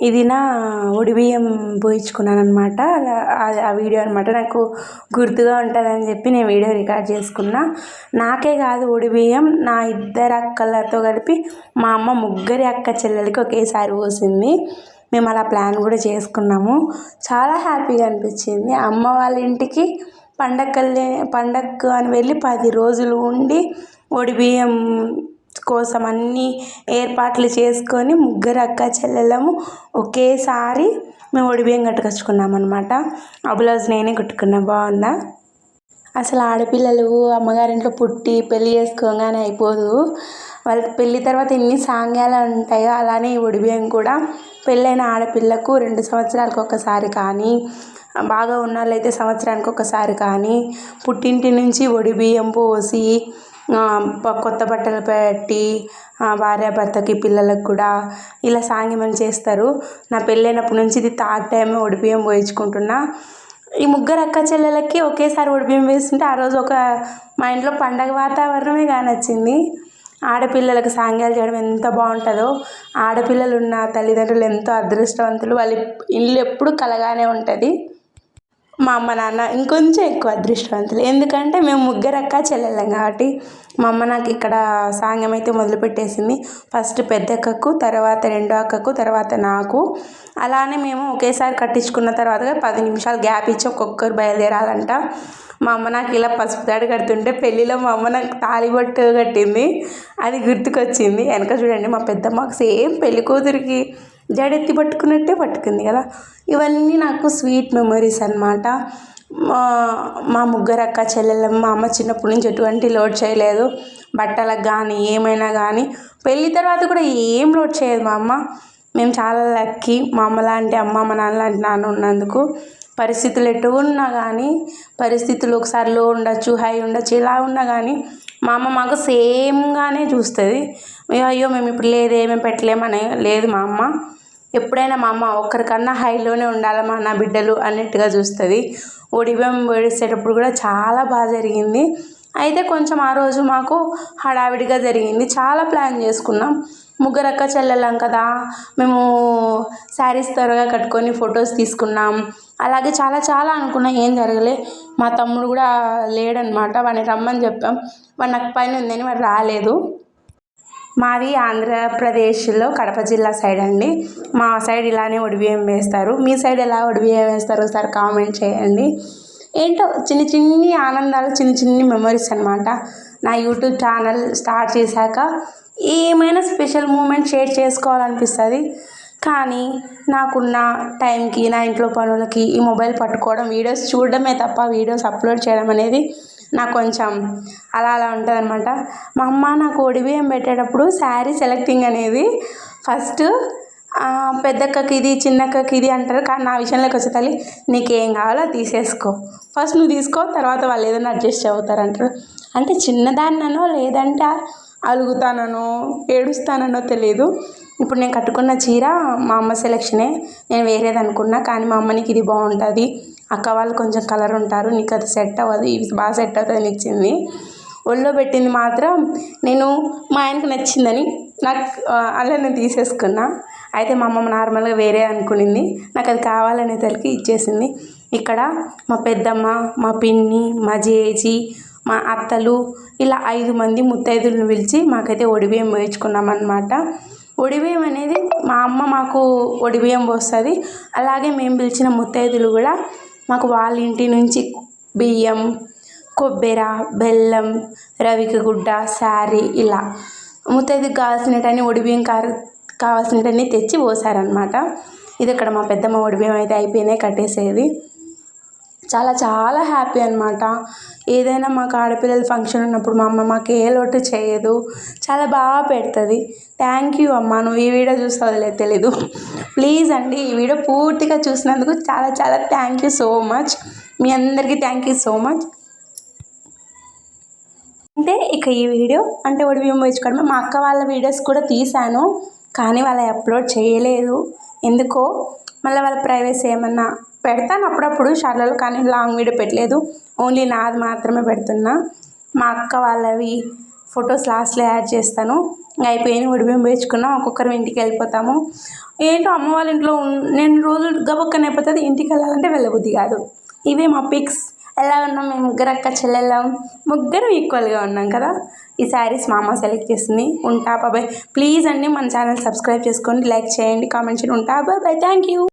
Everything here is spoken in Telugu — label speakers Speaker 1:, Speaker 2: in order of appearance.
Speaker 1: ఇది నా ఉడిబియ్యం పోయించుకున్నాను అనమాట ఆ వీడియో అనమాట నాకు గుర్తుగా ఉంటుందని చెప్పి నేను వీడియో రికార్డ్ చేసుకున్నా. నాకే కాదు ఉడిబియ్యం నా ఇద్దరు అక్కలతో కలిపి మా అమ్మ ముగ్గురి అక్క చెల్లెలకి ఒకేసారి పోసింది. మేము అలా ప్లాన్ కూడా చేసుకున్నాము. చాలా హ్యాపీగా అనిపించింది. అమ్మ వాళ్ళ ఇంటికి పండగ పండగ అని వెళ్ళి పది రోజులు ఉండి ఒడిబియ్యం కోసం అన్ని ఏర్పాట్లు చేసుకొని ముగ్గురు అక్క చెల్లెళ్ళము ఒకేసారి మేము ఒడిబియ్యం కట్టుకొచ్చుకున్నాం అనమాట ఆ బ్లౌజ్ నేనే కుట్టుకున్నా. బాగుందా? అసలు ఆడపిల్లలు అమ్మగారింట్లో పుట్టి పెళ్ళి చేసుకోగానే అయిపోదు. వాళ్ళకి పెళ్ళి తర్వాత ఎన్ని సాంగ్యాలు ఉంటాయో అలానే ఈ ఒడిబియ్యం కూడా పెళ్ళైన ఆడపిల్లకు రెండు సంవత్సరాలకు ఒకసారి కానీ బాగా ఉన్న వాళ్ళైతే సంవత్సరానికి ఒకసారి కానీ పుట్టింటి నుంచి ఒడిబియ్యం పోసి కొత్త బట్టలు పెట్టి భార్యాభర్తకి పిల్లలకు కూడా ఇలా సాంగ్యమని చేస్తారు. నా పెళ్ళైనప్పటి నుంచి ఇది థర్డ్ టైం ఒడిపియం పోయించుకుంటున్నా ఈ ముగ్గురు అక్క చెల్లెలకి ఒకేసారి ఒడిపియం వేస్తుంటే ఆ రోజు ఒక మా ఇంట్లో పండగ వాతావరణమే కానొచ్చింది ఆడపిల్లలకు సాంగ్యాలు చేయడం ఎంత బాగుంటుందో. ఆడపిల్లలు ఉన్న తల్లిదండ్రులు ఎంతో అదృష్టవంతులు. వాళ్ళ ఇల్లు ఎప్పుడు కలగానే ఉంటుంది. మా అమ్మ నాన్న ఇంకొంచెం ఎక్కువ అదృష్టవంతులు. ఎందుకంటే మేము ముగ్గురు అక్క చెల్లెళ్ళం కాబట్టి మా అమ్మ నాకు ఇక్కడ సాంగ్యం అయితే మొదలుపెట్టేసింది ఫస్ట్ పెద్ద అక్కకు తర్వాత రెండో అక్కకు తర్వాత నాకు. అలానే మేము ఒకేసారి కట్టించుకున్న తర్వాత పది నిమిషాలు గ్యాప్ ఇచ్చి ఒక్కొక్కరు బయలుదేరాలంట. మా అమ్మ నాకు ఇలా పసుపు తాడు కడుతుంటే పెళ్ళిలో మా అమ్మ నాకు తాళిబొట్టు కట్టింది. అది గుర్తుకొచ్చింది. వెనక చూడండి మా పెద్దమ్మకు సేమ్ పెళ్ళి కూతురికి జడెత్తి పట్టుకున్నట్టే పట్టుకుంది కదా. ఇవన్నీ నాకు స్వీట్ మెమరీస్ అనమాట మా ముగ్గురు అక్క చెల్లెళ్ళం మా అమ్మ చిన్నప్పటి నుంచి ఎటువంటి లోడ్ చేయలేదు. బట్టలకు కానీ ఏమైనా కానీ పెళ్ళి తర్వాత కూడా ఏం లోడ్ చేయదు మా అమ్మ. మేము చాలా లక్కీ. మా అమ్మ లాంటి అమ్మ మా నాన్న లాంటి నాన్న ఉన్నందుకు పరిస్థితులు ఎటు ఉన్నా కానీ పరిస్థితులు ఒకసారి లో ఉండొచ్చు హై ఉండొచ్చు ఇలా ఉన్నా కానీ మా అమ్మ మాకు సేమ్గానే చూస్తుంది. అయ్యో మేము ఇప్పుడు లేదే మేము పెట్టలేమనే లేదు మా అమ్మ. ఎప్పుడైనా మా అమ్మ ఒక్కరికన్నా హైలోనే ఉండాలమ్మా నా బిడ్డలు అన్నట్టుగా చూస్తుంది. ఒడిబియ్యం వేడిసేటప్పుడు కూడా చాలా బాగా జరిగింది. అయితే కొంచెం ఆ రోజు మాకు హడావిడిగా జరిగింది. చాలా ప్లాన్ చేసుకున్నాం. ముగ్గురు అక్క చెల్లెలం కదా. మేము శారీస్ త్వరగా కట్టుకొని ఫొటోస్ తీసుకున్నాం. అలాగే చాలా చాలా అనుకున్నాం. ఏం జరగలే. మా తమ్ముడు కూడా లేడనమాట వాడిని రమ్మని చెప్పాం. వాడు నాకు పైన ఉందని వాడు రాలేదు. మాది ఆంధ్రప్రదేశ్లో కడప జిల్లా సైడ్ అండి. మా సైడ్ ఇలానే ఒడిబియ్యం వేస్తారు. మీ సైడ్ ఎలా ఒడిబియ్యం వేస్తారు ఒకసారి కామెంట్ చేయండి. ఏంటో చిన్ని చిన్ని ఆనందాలు చిన్ని చిన్ని మెమరీస్ అనమాట నా యూట్యూబ్ ఛానల్ స్టార్ట్ చేశాక ఏమైనా స్పెషల్ మూమెంట్ షేర్ చేసుకోవాలనిపిస్తుంది. కానీ నాకున్న టైంకి నా ఇంట్లో పనులకి ఈ మొబైల్ పట్టుకోవడం వీడియోస్ చూడడమే తప్ప వీడియోస్ అప్లోడ్ చేయడం అనేది నాకు కొంచెం అలా అలా ఉంటుంది అనమాట మా అమ్మ నాకు ఒడిబియ్యం పెట్టేటప్పుడు శారీ సెలెక్టింగ్ అనేది ఫస్ట్ పెద్దక్కకి ఇది చిన్నక్కకి ఇది అంటారు. కానీ నా విషయంలోకి వచ్చే తల్లి నీకేం కావాలో తీసేసుకో. ఫస్ట్ నువ్వు తీసుకో తర్వాత వాళ్ళు ఏదైనా అడ్జస్ట్ అవుతారు అంటారు. అంటే చిన్నదాన్ననో లేదంటే అలుగుతాననో ఏడుస్తాననో తెలియదు ఇప్పుడు నేను కట్టుకున్న చీర మా అమ్మ సెలెక్షనే నేను వేరేది అనుకున్నా కానీ మా అమ్మ నీకు ఇది బాగుంటుంది. అక్క వాళ్ళు కొంచెం కలర్ ఉంటారు నీకు అది సెట్ అవ్వదు ఇది బాగా సెట్ అవుతుంది అని ఇచ్చింది. ఒళ్ళో పెట్టింది మాత్రం నేను మా ఆయనకు నచ్చిందని నాకు అలా నేను తీసేసుకున్నా. అయితే మా అమ్మమ్మ నార్మల్గా వేరే అనుకునింది నాకు అది కావాలనే తలకి ఇచ్చేసింది. ఇక్కడ మా పెద్దమ్మ మా పిన్ని మా జేజీ మా అత్తలు ఇలా ఐదు మంది ముత్తైదులను పిలిచి మాకైతే ఒడిబియ్యం వేయించుకున్నాం అనమాట ఒడిబియ్యం అనేది మా అమ్మ మాకు ఒడిబియ్యం పోస్తుంది. అలాగే మేము పిలిచిన ముత్తైదులు కూడా మాకు వాళ్ళ ఇంటి నుంచి బియ్యం కొబ్బరి బెల్లం రవిక గుడ్డ శారీ ఇలా ముత్తైదుకు కావాల్సినటన్ని ఒడిబియ్యం కారు కావాల్సినటన్ని తెచ్చి పోసారనమాట ఇది ఇక్కడ మా పెద్దమ్మ ఒడిబియ్యం అయితే అయిపోయినాయి కట్టేసేది. చాలా చాలా హ్యాపీ అనమాట ఏదైనా మాకు ఆడపిల్లల ఫంక్షన్ ఉన్నప్పుడు మా అమ్మ మాకు ఏ లోటు చేయదు. చాలా బాగా పెడుతుంది. థ్యాంక్ యూ అమ్మ. నువ్వు ఈ వీడియో చూస్తావులే తెలీదు. ప్లీజ్ అండి ఈ వీడియో పూర్తిగా చూసినందుకు చాలా చాలా థ్యాంక్ యూ సో మచ్ మీ అందరికీ థ్యాంక్ యూ సో మచ్ అంటే ఇక ఈ వీడియో అంటే ఒడి మేము వేసుకోవడమే మా అక్క వాళ్ళ వీడియోస్ కూడా తీశాను. కానీ వాళ్ళ అప్లోడ్ చేయలేదు. ఎందుకో? మళ్ళీ వాళ్ళ ప్రైవసీ ఏమన్నా పెడతాను అప్పుడప్పుడు షార్ట్లలో కానీ లాంగ్ వీడియో పెట్టలేదు. ఓన్లీ నాది మాత్రమే పెడుతున్నా. మా అక్క వాళ్ళవి ఫొటోస్ లాస్ట్లో యాడ్ చేస్తాను. అయిపోయిన అయిపోయింది ఒడిబియ్యం ఒక్కొక్కరు ఇంటికి వెళ్ళిపోతాము. ఏంటో అమ్మ వాళ్ళ ఇంట్లో నేను రోజులు గబక్కన అయిపోతుంది. ఇంటికి వెళ్ళాలంటే వెళ్ళబుద్ధి కాదు. ఇవే మా పిక్స్. ఎలా ఉన్నాం? మేము ముగ్గురు అక్క చెల్లెళ్ళం. ముగ్గురు ఈక్వల్గా ఉన్నాం కదా. ఈ శారీస్ మా అమ్మ సెలెక్ట్ చేసింది. ఉంటా బాబాయ్. ప్లీజ్ అండి మన ఛానల్ సబ్స్క్రైబ్ చేసుకోండి. లైక్ చేయండి. కామెంట్ చేయండి. ఉంటా బాబాయ్. Thank you.